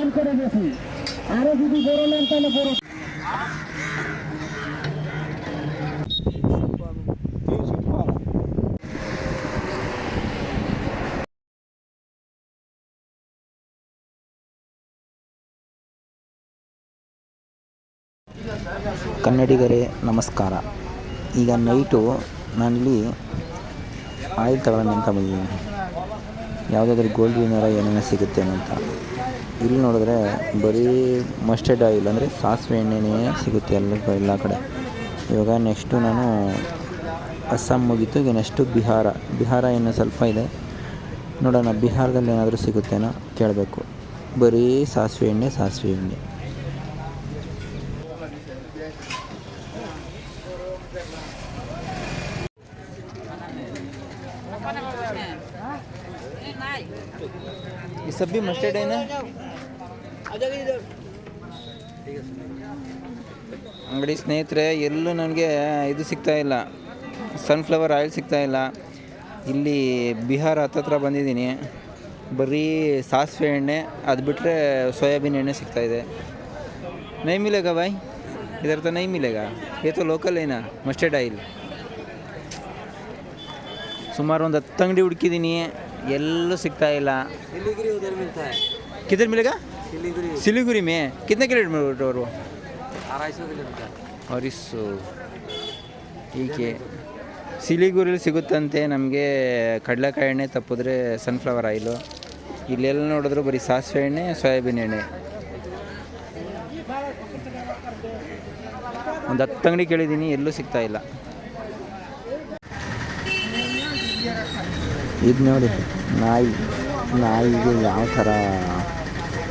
দান করে গেছি আরো যদি বড় নেন তাহলে বড় ಕನ್ನಡಿಗರೇ ನಮಸ್ಕಾರ ಈಗ ನೈಟು ನಾನಿಲ್ಲಿ ಆಯಿಲ್ ತಗೊಳ್ಳೋಣ ಅಂತ ಬಂದಿದ್ದೀನಿ ಯಾವುದಾದ್ರೂ ಗೋಲ್ಡ್ ವಿನರ ಏನೇನೋ ಸಿಗುತ್ತೆ ಅಂತ ಇಲ್ಲಿ ನೋಡಿದ್ರೆ ಬರೀ ಮಸ್ಟರ್ಡ್ ಆಯಿಲ್ ಅಂದರೆ ಸಾಸಿವೆ ಎಣ್ಣೆನೇ ಸಿಗುತ್ತೆ ಎಲ್ಲ ಎಲ್ಲ ಕಡೆ ಇವಾಗ ನೆಕ್ಸ್ಟು ನಾನು ಅಸ್ಸಾಂ ಮುಗೀತು ಈಗ ನೆಕ್ಸ್ಟು ಬಿಹಾರ ಬಿಹಾರ ಇನ್ನೂ ಸ್ವಲ್ಪ ಇದೆ ನೋಡೋಣ ಬಿಹಾರದಲ್ಲಿ ಏನಾದರೂ ಸಿಗುತ್ತೇನೋ ಕೇಳಬೇಕು ಬರೀ ಸಾಸಿವೆ ಎಣ್ಣೆ ಸಾಸಿವೆ ಎಣ್ಣೆ ये सब भी मस्टर्ड है ना ಅಂಗಡಿ ಸ್ನೇಹಿತರೆ ಎಲ್ಲೂ ನನಗೆ ಇದು ಸಿಗ್ತಾ ಇಲ್ಲ. ಸನ್ಫ್ಲವರ್ ಆಯಿಲ್ ಸಿಗ್ತಾ ಇಲ್ಲ. ಇಲ್ಲಿ ಬಿಹಾರ ಹತ್ತತ್ರ ಬಂದಿದ್ದೀನಿ. ಬರೀ ಸಾಸಿವೆ ಎಣ್ಣೆ ಅದು ಬಿಟ್ಟರೆ ಸೋಯಾಬೀನ್ ಎಣ್ಣೆ ಸಿಗ್ತಾ ಇದೆ. ನೈಮಿಲೇಗ ಬಾಯ್ ಇದರ್ಥ ನೈಮಿಲೇಗ ಏತೋ ಲೋಕಲ್ ಏನಾ? ಮಸ್ಟರ್ಡ್ ಆಯಿಲ್ ಸುಮಾರು ಒಂದು ಹತ್ತು ಅಂಗಡಿ ಹುಡುಕಿದ್ದೀನಿ ಎಲ್ಲೂ ಸಿಗ್ತಾ ಇಲ್ಲ. ಕಿದ್ರ ಮಿಲೇಗಾ मिलता है किधर मिलेगा सिलीगुड़ी सिलीगुड़ी में कितने किलोमीटर और वो अढ़ाई सौ किलोमीटर और इस ಹೀಗೆ ಸಿಲಿಗುರಿಲಿ ಸಿಗುತ್ತಂತೆ ನಮಗೆ ಕಡಲೆಕಾಯಿ ಎಣ್ಣೆ ತಪ್ಪಿದ್ರೆ ಸನ್ಫ್ಲವರ್ ಆಯಿಲು ಇಲ್ಲೆಲ್ಲ ನೋಡಿದ್ರು ಬರೀ ಸಾಸಿವೆ ಎಣ್ಣೆ ಸೋಯಾಬೀನ್ ಎಣ್ಣೆ ಒಂದು ಹತ್ತು ಅಂಗಡಿ ಕೇಳಿದ್ದೀನಿ ಎಲ್ಲೂ ಸಿಗ್ತಾ ಇಲ್ಲ ಇದು ನೋಡಿ ನಾಯಿ ನಾಯಿಗೆ ಯಾವ ಥರ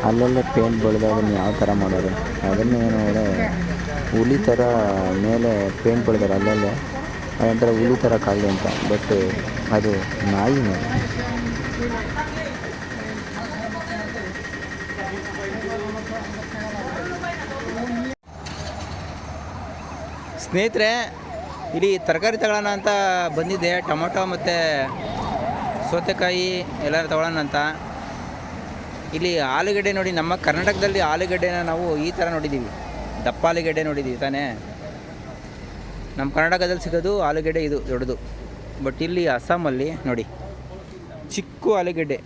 ಅಲ್ಲಲ್ಲೇ ಪೇಂಟ್ ಬಳಿದ ಅದನ್ನು ಯಾವ ಥರ ಮಾಡೋದು? ಅದನ್ನು ಏನಂದರೆ ಹುಲಿ ಥರ ಮೇಲೆ ಪೇಂಟ್ ಬಳಿದಾರೆ ಅಲ್ಲಲ್ಲೇ. ಅದೊಂಥರ ಹುಲಿ ಥರ ಕಾಲಿ ಅಂತ. ಬಟ್ ಅದು ನಾಯಿನೇ ಸ್ನೇಹಿತರೆ ಇಲ್ಲಿ ತರಕಾರಿ ತಗೊಳ್ಳೋಣ ಅಂತ ಬಂದಿದ್ದೆ. ಟೊಮೊಟೊ ಮತ್ತು ಸೌತೆಕಾಯಿ ಎಲ್ಲರೂ ತಗೊಳ್ಳೋಣ ಅಂತ. ಇಲ್ಲಿ ಆಲೂಗಡ್ಡೆ ನೋಡಿ, ನಮ್ಮ ಕರ್ನಾಟಕದಲ್ಲಿ ಆಲೂಗಡ್ಡೆನ ನಾವು ಈ ಥರ ನೋಡಿದ್ದೀವಿ ದಪ್ಪ ಆಲೂಗಡ್ಡೆ ನೋಡಿದ್ದೀವಿ ತಾನೇ. ನಮ್ಮ ಕರ್ನಾಟಕದಲ್ಲಿ ಸಿಗೋದು ಆಲೂಗಡ್ಡೆ ಇದು, ದೊಡ್ಡದು. ಬಟ್ ಇಲ್ಲಿ ಅಸ್ಸಾಮಲ್ಲಿ ನೋಡಿ, ಚಿಕ್ಕ ಆಲೂಗಡ್ಡೆ.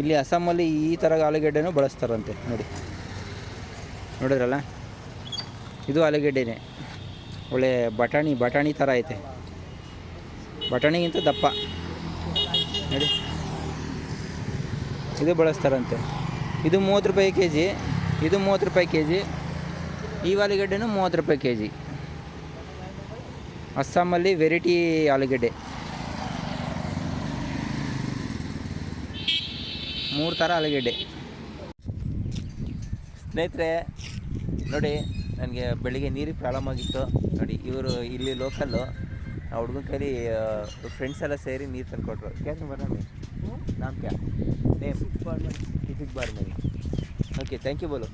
ಇಲ್ಲಿ ಅಸ್ಸಾಮಲ್ಲಿ ಈ ಥರ ಆಲೂಗಡ್ಡೆನೂ ಬಳಸ್ತಾರಂತೆ ನೋಡಿ. ನೋಡಿದ್ರಲ್ಲ? ಇದು ಆಲೂಗಡ್ಡೆನೇ. ಒಳ್ಳೆ ಬಟಾಣಿ ಬಟಾಣಿ ಥರ ಐತೆ. ಬಟಾಣಿಗಿಂತ ದಪ್ಪ ನೋಡಿ ಇದು ಬಳಸ್ತಾರಂತೆ. ಇದು ಮೂವತ್ತು ರೂಪಾಯಿ ಕೆ ಜಿ, ಇದು ಮೂವತ್ತು ರೂಪಾಯಿ ಕೆ ಜಿ, ಈ ಆಲೂಗಡ್ಡೆನೂ ಮೂವತ್ತು ರೂಪಾಯಿ ಕೆ ಜಿ. ಅಸ್ಸಾಮಲ್ಲಿ ವೆರೈಟಿ ಆಲೂಗಡ್ಡೆ. ಮೂರು ಥರ ಆಲೂಗಡ್ಡೆ. ಸ್ನೇಹಿತರೆ, ನೋಡಿ, ನನಗೆ ಬೆಳಿಗ್ಗೆ ನೀರಿಗೆ ಪ್ರಾಬ್ಲಮ್ ಆಗಿತ್ತು. ನೋಡಿ, ಇವರು ಇಲ್ಲಿ ಲೋಕಲ್ಲು ಆ ಹುಡುಗನ ಕೈಲಿ ಫ್ರೆಂಡ್ಸ್ ಎಲ್ಲ ಸೇರಿ ನೀರು ತಂದುಕೊಟ್ರು. ಕೇಳಿ ಬರೋಣ ನಾಮ್ ಕ್ಯಾ ನೇಮ್ ಇಸಿಕ್ ಬಾರ್ ಮನಿ ಓಕೆ ಥ್ಯಾಂಕ್ ಯು ಬೋಲು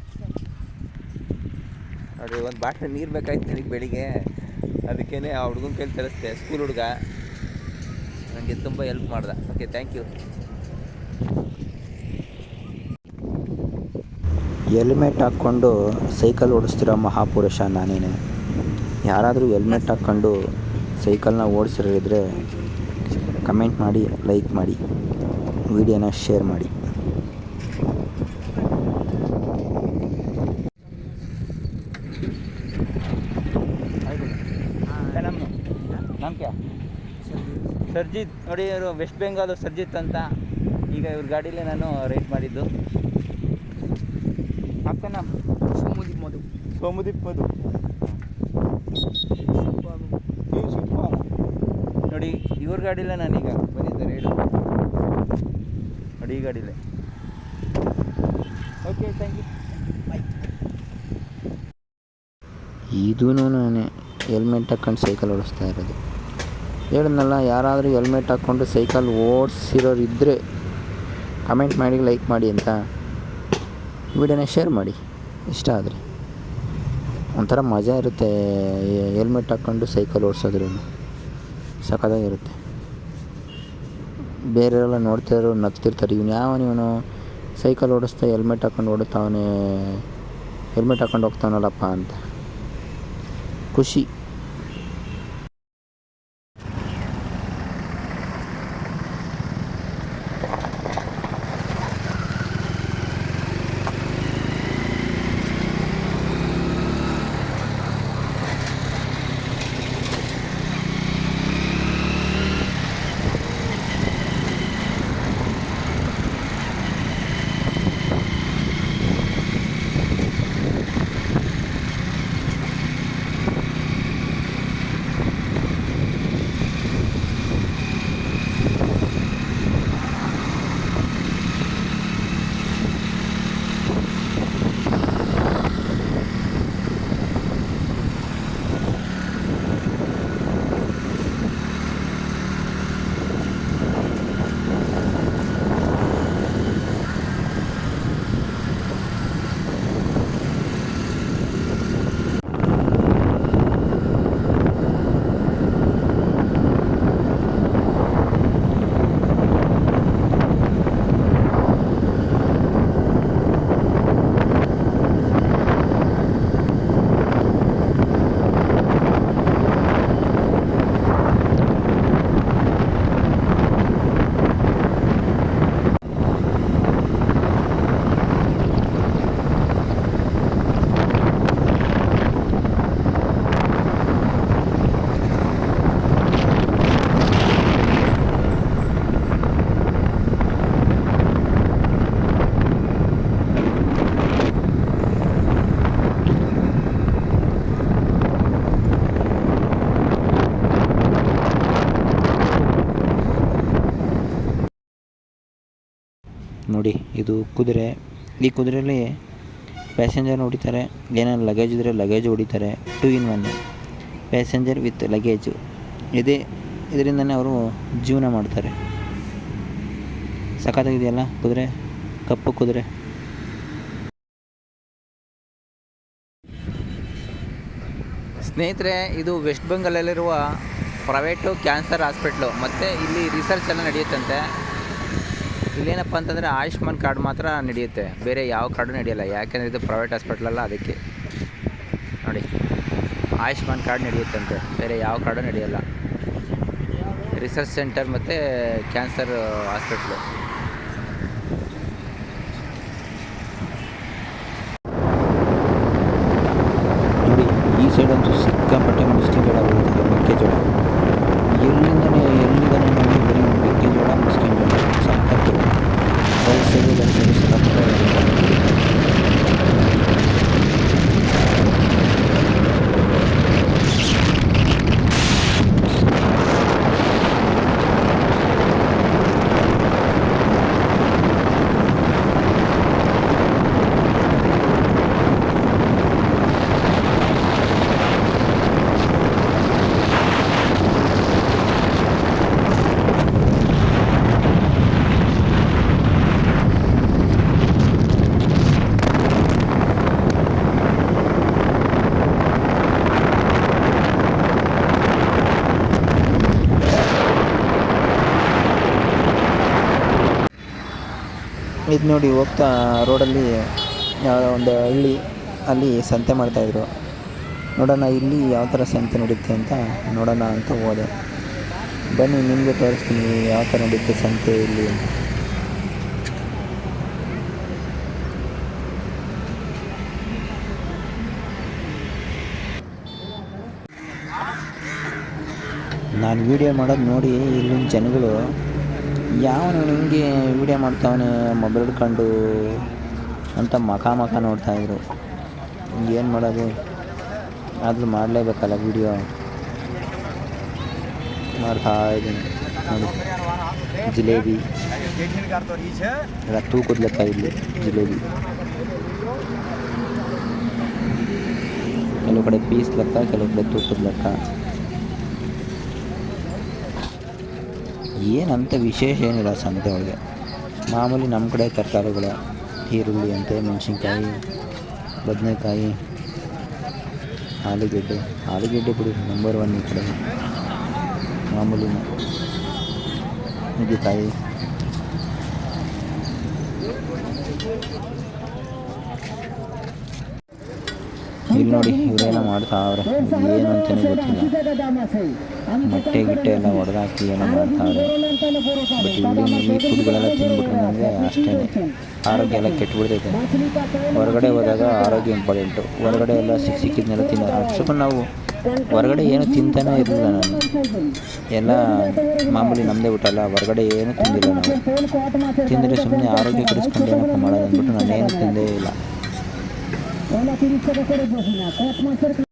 ನೋಡಿ ಒಂದು ಬಾಟ್ಲಿ ನೀರು ಬೇಕಾಯ್ತು ನನಗೆ ಬೆಳಿಗ್ಗೆ. ಅದಕ್ಕೇ ಆ ಹುಡುಗನ ಕೈಲಿ ತರಿಸ್ದೆ ಸ್ಕೂಲ್ ಹುಡುಗ. ನನಗೆ ತುಂಬ ಹೆಲ್ಪ್ ಮಾಡ್ದೆ. ಓಕೆ ಥ್ಯಾಂಕ್ ಯು ಹೆಲ್ಮೆಟ್ ಹಾಕ್ಕೊಂಡು ಸೈಕಲ್ ಓಡಿಸ್ತಿರೋ ಮಹಾಪುರುಷ ನಾನೇನೆ. ಯಾರಾದರೂ ಹೆಲ್ಮೆಟ್ ಹಾಕ್ಕೊಂಡು ಸೈಕಲ್ನ ಓಡಿಸಿರಿದ್ರೆ ಕಮೆಂಟ್ ಮಾಡಿ ಲೈಕ್ ಮಾಡಿ ವಿಡಿಯೋನ ಶೇರ್ ಮಾಡಿ. ಸರ್ಜಿತ್ ನೋಡಿ ಇವರು ವೆಸ್ಟ್ ಬೆಂಗಾಲ್ ಸರ್ಜಿತ್ ಅಂತ. ಈಗ ಇವ್ರ ಗಾಡೀಲೇ ನಾನು ರೈಡ್ ಮಾಡಿದ್ದು. ಅಕ್ಕನ ಸೋಮುದೀಪ್ ಮಧು. ಸೋಮುದೀಪ್ ಮಧು. ಇವ್ರ ಗಾಡಿಲೇ ನಾನೀಗ ಬಂದಿದ್ದೆ ರೈಡು ನೋಡಿ ಈ ಗಾಡಿಲೇ ಓಕೆ ಥ್ಯಾಂಕ್ ಯು ಇದೂ ನಾನೇ ಹೆಲ್ಮೆಟ್ ಹಾಕ್ಕೊಂಡು ಸೈಕಲ್ ಓಡಿಸ್ತಾ ಇರೋದು. ಹೇಳಿದ್ನಲ್ಲ, ಯಾರಾದರೂ ಹೆಲ್ಮೆಟ್ ಹಾಕ್ಕೊಂಡು ಸೈಕಲ್ ಓಡಿಸಿರೋರು ಇದ್ದರೆ ಕಮೆಂಟ್ ಮಾಡಿ ಲೈಕ್ ಮಾಡಿ ಅಂತ. ವಿಡಿಯೋನ ಶೇರ್ ಮಾಡಿ. ಇಷ್ಟ ಆದರೆ. ಒಂಥರ ಮಜಾ ಇರುತ್ತೆ ಹೆಲ್ಮೆಟ್ ಹಾಕ್ಕೊಂಡು ಸೈಕಲ್ ಓಡಿಸೋದ್ರೂ ಸಖತ್ತಾಗಿರುತ್ತೆ. ಬೇರೆಯವರೆಲ್ಲ ನೋಡ್ತಿರೋ ನಗ್ತಿರ್ತಾರೆ. ಇವನು ಯಾವನು ಇವನು ಸೈಕಲ್ ಓಡಿಸ್ತಾ ಹೆಲ್ಮೆಟ್ ಹಾಕೊಂಡು ಓಡುತ್ತಾವನೇ ಹೆಲ್ಮೆಟ್ ಹಾಕೊಂಡು ಹೋಗ್ತಾನಲ್ಲಪ್ಪ ಅಂತ. ಖುಷಿ. ನೋಡಿ, ಇದು ಕುದುರೆ. ಈ ಕುದುರೆಯಲ್ಲಿ ಪ್ಯಾಸೆಂಜರ್ ಹೊಡಿತಾರೆ ಏನಾದ್ರು ಲಗೇಜ್ ಇದ್ದರೆ ಲಗೇಜ್ ಹೊಡಿತಾರೆ two in one passenger with luggage ಇದೇ, ಇದರಿಂದನೇ ಅವರು ಜೀವನ ಮಾಡ್ತಾರೆ. ಸಖತ್ತಾಗಿದೆಯಲ್ಲ ಕುದುರೆ? ಕಪ್ಪು ಕುದುರೆ. ಸ್ನೇಹಿತರೆ, ಇದು ವೆಸ್ಟ್ ಬೆಂಗಾಲಲ್ಲಿರುವ ಪ್ರೈವೇಟು ಕ್ಯಾನ್ಸರ್ ಹಾಸ್ಪಿಟ್ಲು. ಮತ್ತು ಇಲ್ಲಿ ರಿಸರ್ಚ್ ಎಲ್ಲ ನಡೆಯುತ್ತಂತೆ. ಇಲ್ಲೇನಪ್ಪ ಅಂತಂದರೆ ಆಯುಷ್ಮಾನ್ ಕಾರ್ಡ್ ಮಾತ್ರ ನಡೆಯುತ್ತೆ. ಬೇರೆ ಯಾವ ಕಾರ್ಡು ನಡೆಯಲ್ಲ. ಯಾಕೆಂದರೆ ಇದು ಪ್ರೈವೇಟ್ ಹಾಸ್ಪಿಟ್ಲಲ್ಲ ಅದಕ್ಕೆ. ನೋಡಿ, ಆಯುಷ್ಮಾನ್ ಕಾರ್ಡ್ ನಡೆಯುತ್ತಂತೆ. ಬೇರೆ ಯಾವ ಕಾರ್ಡು ನಡೆಯಲ್ಲ. ರಿಸರ್ಚ್ ಸೆಂಟರ್ ಮತ್ತು ಕ್ಯಾನ್ಸರ್ ಹಾಸ್ಪಿಟ್ಲು ಇದು ನೋಡಿ ಹೋಗ್ತಾ ರೋಡಲ್ಲಿ ಯಾವುದೋ ಒಂದು ಹಳ್ಳಿ ಅಲ್ಲಿ ಸಂತೆ ಮಾಡ್ತಾಯಿದ್ರು ನೋಡೋಣ ಇಲ್ಲಿ ಯಾವ ಥರ ಸಂತೆ ನಡೀತೆ ಅಂತ ನೋಡೋಣ ಅಂತ ಹೋದೆ. ಬನ್ನಿ, ನಿಮಗೆ ತೋರಿಸ್ತೀನಿ ಯಾವ ಥರ ನಡೀತೆ ಸಂತೆ ಇಲ್ಲಿ ನಾನು ವೀಡಿಯೋ ಮಾಡೋದು ನೋಡಿ ಇಲ್ಲಿನ ಜನಗಳು ಯಾವನು ಹಿಂಗೆ ವೀಡಿಯೋ ಮಾಡ್ತಾವನೆ ಮೊಬೈಲ್ ಹಿಡ್ಕೊಂಡು ಅಂತ ಮಖ ಮಖ ನೋಡ್ತಾಯಿದ್ರು ಏನು ಮಾಡೋದು? ಆದರೂ ಮಾಡಲೇಬೇಕಲ್ಲ ವೀಡಿಯೋ ಮಾಡ್ತಾ ಇದ್ದೀನಿ. ನೋಡಿ, ಜಿಲೇಬಿ. ಎಲ್ಲ ತೂಕದ ಲೆಕ್ಕ ಇಲ್ಲಿ, ಜಿಲೇಬಿ. ಕೆಲವು ಕಡೆ ಪೀಸ್ ಲೆಕ್ಕ, ಕೆಲವು ಕಡೆ ತೂಕದ ಲೆಕ್ಕ. ಏನಂತ ವಿಶೇಷ ಏನಿಲ್ಲ ಸಂತೆ ಒಳಗೆ. ಮಾಮೂಲಿ ನಮ್ಮ ಕಡೆ ತರಕಾರಿಗಳು, ಈರುಳ್ಳಿ ಅಂತೆ, ಮೆಣಸಿನ್ಕಾಯಿ, ಬದನೆಕಾಯಿ, ಆಲೂಗೆಡ್ಡೆ. ಆಲೂಗಡ್ಡೆ ಬಿಡಿ ನಂಬರ್ ಒನ್ ಈ ಕಡೆ. ಮಾಮೂಲಿ ನುಗ್ಗೆಕಾಯಿ. ಇಲ್ಲಿ ನೋಡಿ, ಇವರೇನೋ ಮಾಡ್ತಾವ್ರೆ ಏನು ಅಂತಲೇ ಗೊತ್ತಿಲ್ಲ. ಮೊಟ್ಟೆ ಗಿಟ್ಟೆ ಎಲ್ಲ ಹೊಡೆದಾಕಿ ಏನೋ ಮಾಡ್ತಾವ್ರೆ. ಬಟ್ ಇಲ್ಲಿ ಈ ಫುಡ್ಗಳೆಲ್ಲ ತಿಂದ್ಬಿಟ್ರೆ ನನಗೆ ಅಷ್ಟೇ ಆರೋಗ್ಯ ಎಲ್ಲ ಕೆಟ್ಟುಬಿಡ್ತೈತೆ ಹೊರಗಡೆ ಹೋದಾಗ ಆರೋಗ್ಯ ಇಂಪಾರ್ಟೆಂಟು. ಹೊರಗಡೆ ಎಲ್ಲ ಸಿಕ್ಕ ಸಿಕ್ಕಿದ್ನೆಲ್ಲ ತಿನ್ನೋ ಅಷ್ಟಕ್ಕೂ ನಾವು ಹೊರಗಡೆ ಏನು ತಿಂತಾನೇ ಇರಲಿಲ್ಲ ನಾನು. ಎಲ್ಲ ಮಾಮೂಲಿ ನಮ್ಮದೇ ಊಟ ಅಲ್ಲ. ಹೊರಗಡೆ ಏನು ತಿಂದಿಲ್ಲ ನಾವು. ತಿಂದರೆ ಸುಮ್ಮನೆ ಆರೋಗ್ಯ ಕೆಡಿಸ್ಕೊಂಡು ಏನಪ್ಪ ಮಾಡೋದು ಅಂದ್ಬಿಟ್ಟು ನಾನೇನು ತಿಂದೇ ಇಲ್ಲ.